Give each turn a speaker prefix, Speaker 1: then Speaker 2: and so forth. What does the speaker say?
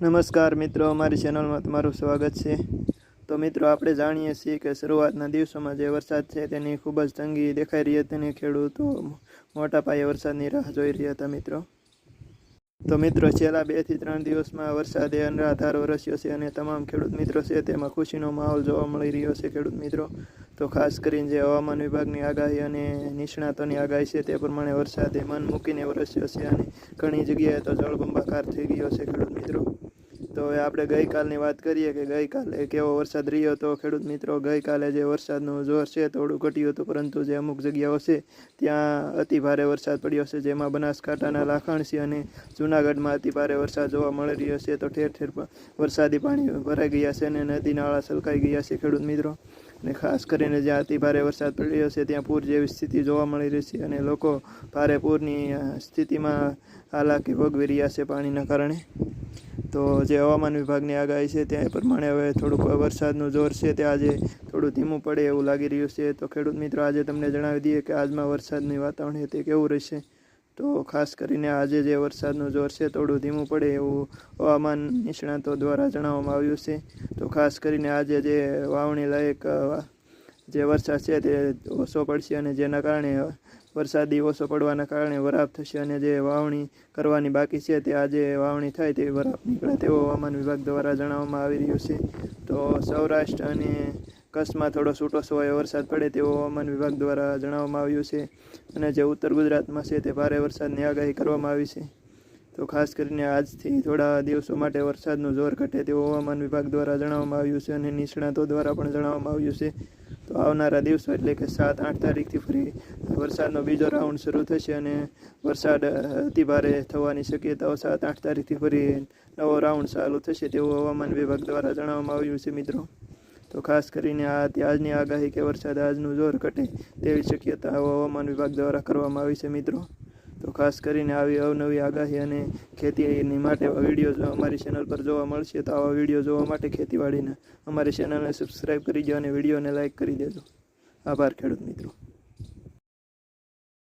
Speaker 1: નમસ્કાર મિત્રો, અમારી ચેનલમાં તમારું સ્વાગત છે. તો મિત્રો, આપણે જાણીએ છીએ કે શરૂઆતના દિવસોમાં જે વરસાદ છે તેની ખૂબ જ તંગી દેખાઈ રહી હતી અને ખેડૂતો મોટા પાયે વરસાદની રાહ જોઈ રહ્યા હતા મિત્રો. તો મિત્રો, છેલ્લા બેથી ત્રણ દિવસમાં વરસાદે અનરાધાર વરસ્યો છે અને તમામ ખેડૂત મિત્રો છે તેમાં ખુશીનો માહોલ જોવા મળી રહ્યો છે ખેડૂત મિત્રો. તો ખાસ કરીને જે હવામાન વિભાગની આગાહી અને નિષ્ણાતોની આગાહી છે તે પ્રમાણે વરસાદે મન મૂકીને વરસ્યો છે અને ઘણી જગ્યાએ તો જળબંબાકાર થઈ ગયો છે ખેડૂત મિત્રો. તો હવે આપણે ગઈકાલની વાત કરીએ કે ગઈકાલે કેવો વરસાદ રહ્યો હતો ખેડૂત મિત્રો ગઈકાલે જે વરસાદનું જોર છે થોડું ઘટ્યું હતું, પરંતુ જે અમુક જગ્યાઓ છે ત્યાં અતિ ભારે વરસાદ પડ્યો છે, જેમાં બનાસકાંઠાના લાખણસી અને જૂનાગઢમાં અતિ ભારે વરસાદ જોવા મળી રહ્યો છે. તો ઠેર ઠેર વરસાદી પાણી ભરાઈ ગયા છે અને નદી નાળા છલકાઈ ગયા છે ખેડૂત મિત્રો. અને ખાસ કરીને જ્યાં અતિ ભારે વરસાદ પડ્યો છે ત્યાં પૂર જેવી સ્થિતિ જોવા મળી રહી છે અને લોકો ભારે પૂરની સ્થિતિમાં હાલાકી ભોગવી રહ્યા છે પાણીના કારણે. તો જે હવામાન વિભાગની આગાહી છે ત્યાં એ પ્રમાણે હવે થોડુંક વરસાદનું જોર છે તે આજે થોડું ધીમું પડે એવું લાગી રહ્યું છે. તો ખેડૂત મિત્રો, આજે તમને જણાવી દઈએ કે આજમાં વરસાદની વાતાવરણ તે કેવું રહેશે? તો ખાસ કરીને આજે જે વરસાદનું જોર છે થોડું ધીમું પડે એવું હવામાન નિષ્ણાતો દ્વારા જણાવવામાં આવ્યું છે. તો ખાસ કરીને આજે જે વાવણી લાયક જે વરસાદ છે તે ઓછો પડશે અને જેના કારણે વરસાદી ઓછો પડવાના કારણે વરાપ થશે અને જે વાવણી કરવાની બાકી છે તે આજે વાવણી થાય તેવી વરાપ નીકળે તેવો હવામાન વિભાગ દ્વારા જણાવવામાં આવી રહ્યું છે. તો સૌરાષ્ટ્ર અને કચ્છમાં થોડો છૂટો સવાયો વરસાદ પડે તેવો હવામાન વિભાગ દ્વારા જણાવવામાં આવ્યું છે અને જે ઉત્તર ગુજરાતમાં છે તે ભારે વરસાદની આગાહી કરવામાં આવી છે. તો ખાસ કરીને આજથી થોડા દિવસો માટે વરસાદનું જોર ઘટે તેવું હવામાન વિભાગ દ્વારા જણાવવામાં આવ્યું છે અને નિષ્ણાતો દ્વારા પણ જણાવવામાં આવ્યું છે. આવનારા દિવસો એટલે કે સાત, આઠ તારીખથી ફરી વરસાદનો બીજો રાઉન્ડ શરૂ થશે અને વરસાદ અતિભારે અતિ ભારે થવાની શક્યતાઓ સાત, આઠ તારીખથી ફરી નવો રાઉન્ડ ચાલુ થશે તેવું હવામાન વિભાગ દ્વારા જણાવવામાં આવ્યું છે મિત્રો. તો ખાસ કરીને આ આજની આગાહી કે વરસાદ આજનું જોર ઘટે તેવી શક્યતાઓ હવામાન વિભાગ દ્વારા કરવામાં આવી છે મિત્રો. તો ખાસ કરીને આવી અવનવી આગાહી અને ખેતીની માટે વીડિયો અમારી ચેનલ પર જોવા મળશે તો આવા વીડિયો જોવા માટે ખેતીવાડીના અમારી ચેનલને સબસ્ક્રાઈબ કરી દો અને વિડીયોને લાઇક કરી દેજો. આભાર ખેડૂત મિત્રો.